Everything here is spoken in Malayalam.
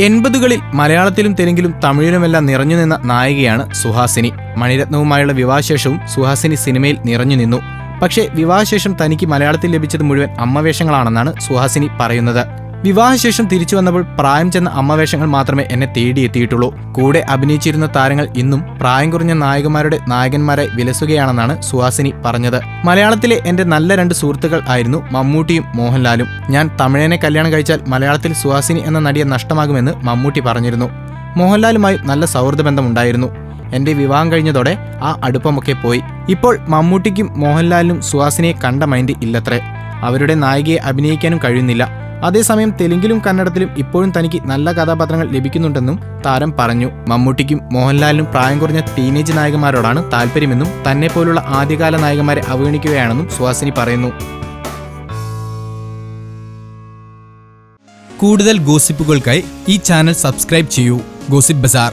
എൺപതുകളിൽ മലയാളത്തിലും തെലുങ്കിലും തമിഴിലുമെല്ലാം നിറഞ്ഞു നിന്ന നായികയാണ് സുഹാസിനി. മണിരത്നവുമായുള്ള വിവാഹശേഷവും സുഹാസിനി സിനിമയിൽ നിറഞ്ഞു നിന്നു. പക്ഷേ വിവാഹശേഷം തനിക്ക് മലയാളത്തിൽ ലഭിച്ചത് മുഴുവൻ അമ്മവേഷങ്ങളാണെന്നാണ് സുഹാസിനി പറയുന്നത്. വിവാഹശേഷം തിരിച്ചു വന്നപ്പോൾ പ്രായം ചെന്ന അമ്മവേഷങ്ങൾ മാത്രമേ എന്നെ തേടിയെത്തിയിട്ടുള്ളൂ. കൂടെ അഭിനയിച്ചിരുന്ന താരങ്ങൾ ഇന്നും പ്രായം കുറഞ്ഞ നായകന്മാരുടെ നായകന്മാരെ വിലസുകയാണെന്നാണ് സുഹാസിനി പറഞ്ഞത്. മലയാളത്തിലെ എന്റെ നല്ല രണ്ട് സുഹൃത്തുക്കൾ ആയിരുന്നു മമ്മൂട്ടിയും മോഹൻലാലും. ഞാൻ തമിഴനെ കല്യാണം കഴിച്ചാൽ മലയാളത്തിൽ സുഹാസിനി എന്ന നടിയെ നഷ്ടമാകുമെന്ന് മമ്മൂട്ടി പറഞ്ഞിരുന്നു. മോഹൻലാലുമായി നല്ല സൗഹൃദ ബന്ധമുണ്ടായിരുന്നു എന്റെ വിവാഹം കഴിഞ്ഞതോടെ ആ അടുപ്പമൊക്കെ പോയി. ഇപ്പോൾ മമ്മൂട്ടിക്കും മോഹൻലാലിനും സുഹാസിനിയെ കണ്ട മൈൻഡ് ഇല്ലത്രേ. അവരുടെ നായികയെ അഭിനയിക്കാനും കഴിയുന്നില്ല. അതേസമയം തെലുങ്കിലും കന്നഡത്തിലും ഇപ്പോഴും തനിക്ക് നല്ല കഥാപാത്രങ്ങൾ ലഭിക്കുന്നുണ്ടെന്നും താരം പറഞ്ഞു. മമ്മൂട്ടിക്കും മോഹൻലാലിനും പ്രായം കുറഞ്ഞ ടീനേജ് നായകന്മാരോടാണ് താല്പര്യമെന്നും തന്നെ പോലുള്ള ആദ്യകാല നായകന്മാരെ അവഗണിക്കുകയാണെന്നും സുഹാസിനി പറയുന്നു. കൂടുതൽ ഗോസിപ്പുകൾക്കായി ഈ ചാനൽ സബ്സ്ക്രൈബ് ചെയ്യൂ. Gossip bazaar.